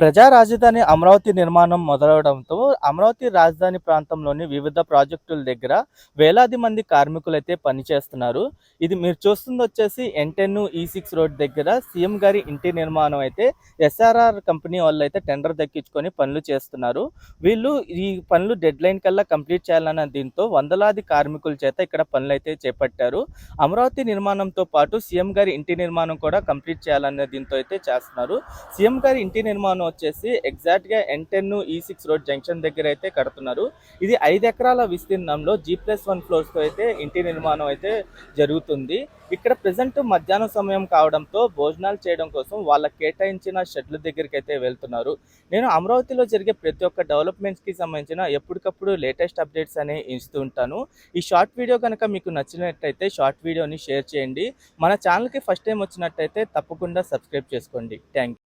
ప్రజా రాజధాని అమరావతి నిర్మాణం మొదలవడంతో అమరావతి రాజధాని ప్రాంతంలోని వివిధ ప్రాజెక్టుల దగ్గర వేలాది మంది కార్మికులైతే పనిచేస్తున్నారు. ఇది మీరు చూస్తుంది వచ్చేసి ఎన్టెన్ ఈ సిక్స్ రోడ్ దగ్గర సీఎం గారి ఇంటి నిర్మాణం అయితే ఎస్ఆర్ఆర్ కంపెనీ వాళ్ళు అయితే టెండర్ దక్కించుకొని పనులు చేస్తున్నారు. వీళ్ళు ఈ పనులు డెడ్ లైన్ కల్లా కంప్లీట్ చేయాలన్న దీంతో వందలాది కార్మికుల చేత ఇక్కడ పనులు అయితే చేపట్టారు. అమరావతి నిర్మాణంతో పాటు సీఎం గారి ఇంటి నిర్మాణం కూడా కంప్లీట్ చేయాలనే దీంతో అయితే చేస్తున్నారు. సీఎం గారి ఇంటి నిర్మాణం వచ్చేసి ఎగ్జాక్ట్గా N ten E six road junction దగ్గర అయితే కడుతున్నారు. ఇది ఐదు ఎకరాల విస్తీర్ణంలో జీ ప్లస్ వన్ ఫ్లోర్స్తో అయితే ఇంటి నిర్మాణం అయితే జరుగుతుంది. ఇక్కడ ప్రజెంట్ మధ్యాహ్నం సమయం కావడంతో భోజనాలు చేయడం కోసం వాళ్ళ కేటాయించిన షెడ్ల దగ్గరికి అయితే వెళ్తున్నారు. నేను అమరావతిలో జరిగే ప్రతి ఒక్క డెవలప్మెంట్స్కి సంబంధించిన ఎప్పటికప్పుడు లేటెస్ట్ అప్డేట్స్ అనేవి ఇస్తూ ఉంటాను. ఈ షార్ట్ వీడియో కనుక మీకు నచ్చినట్టయితే షార్ట్ వీడియోని షేర్ చేయండి. మన ఛానల్కి ఫస్ట్ టైం వచ్చినట్టయితే తప్పకుండా సబ్స్క్రైబ్ చేసుకోండి. థ్యాంక్